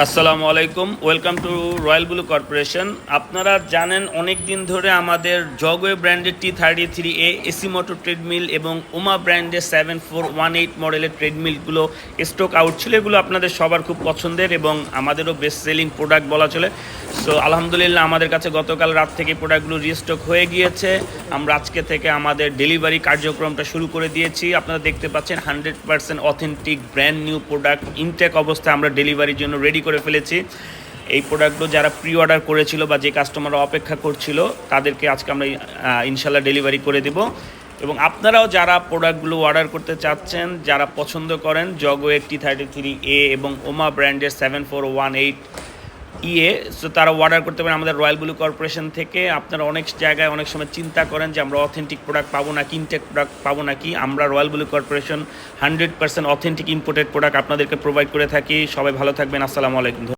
আসসালামু আলাইকুম। Welcome to Royal Blue Corporation আপনারা জানেন অনেক দিন ধরে আমাদের জগওয়ে ব্র্যান্ডের T thirty three A AC motor treadmill এবং উমা ব্র্যান্ডের সেভেন ফোর ওয়ান এইট মডেলের ট্রেডমিলগুলো স্টক আউট ছিল। এগুলো আপনাদের সবার খুব পছন্দের এবং আমাদেরও বেস্ট সেলিং প্রোডাক্ট বলা চলে। সো আলহামদুলিল্লাহ, আমাদের কাছে গতকাল রাত থেকে প্রোডাক্টগুলো রিস্টক হয়ে গিয়েছে। আমরা আজকে থেকে আমাদের ডেলিভারি কার্যক্রমটা শুরু করে দিয়েছি। আপনারা দেখতে পাচ্ছেন hundred percent authentic brand new product intact অবস্থায় আমরা ডেলিভারির জন্য রেডি করে ফেলেছি। এই প্রোডাক্টগুলো যারা প্রি অর্ডার করেছিল বা যে কাস্টমাররা অপেক্ষা করছিল, তাদেরকে আজকে আমরা ইনশাল্লাহ ডেলিভারি করে দেব। এবং আপনারাও যারা প্রোডাক্টগুলো অর্ডার করতে চাচ্ছেন, যারা পছন্দ করেন জগওয়ে টি থার্টি থ্রি এ এবং ওমা ব্র্যান্ডের সেভেন ফোর ওয়ান এইট ইয়ে সো তারা অর্ডার করতে পারেন আমাদের রয়্যাল ব্লু কর্পোরেশন থেকে। আপনারা অনেক জায়গায় অনেক সময় চিন্তা করেন যে আমরা অথেন্টিক প্রোডাক্ট পাবো না ইনটেক প্রোডাক্ট পাবো নাকি। আমরা Royal Blue Corporation hundred percent authentic imported product আপনাদেরকে প্রোভাইড করে থাকি। সবাই ভালো থাকবেন, আসসালামু আলাইকুম।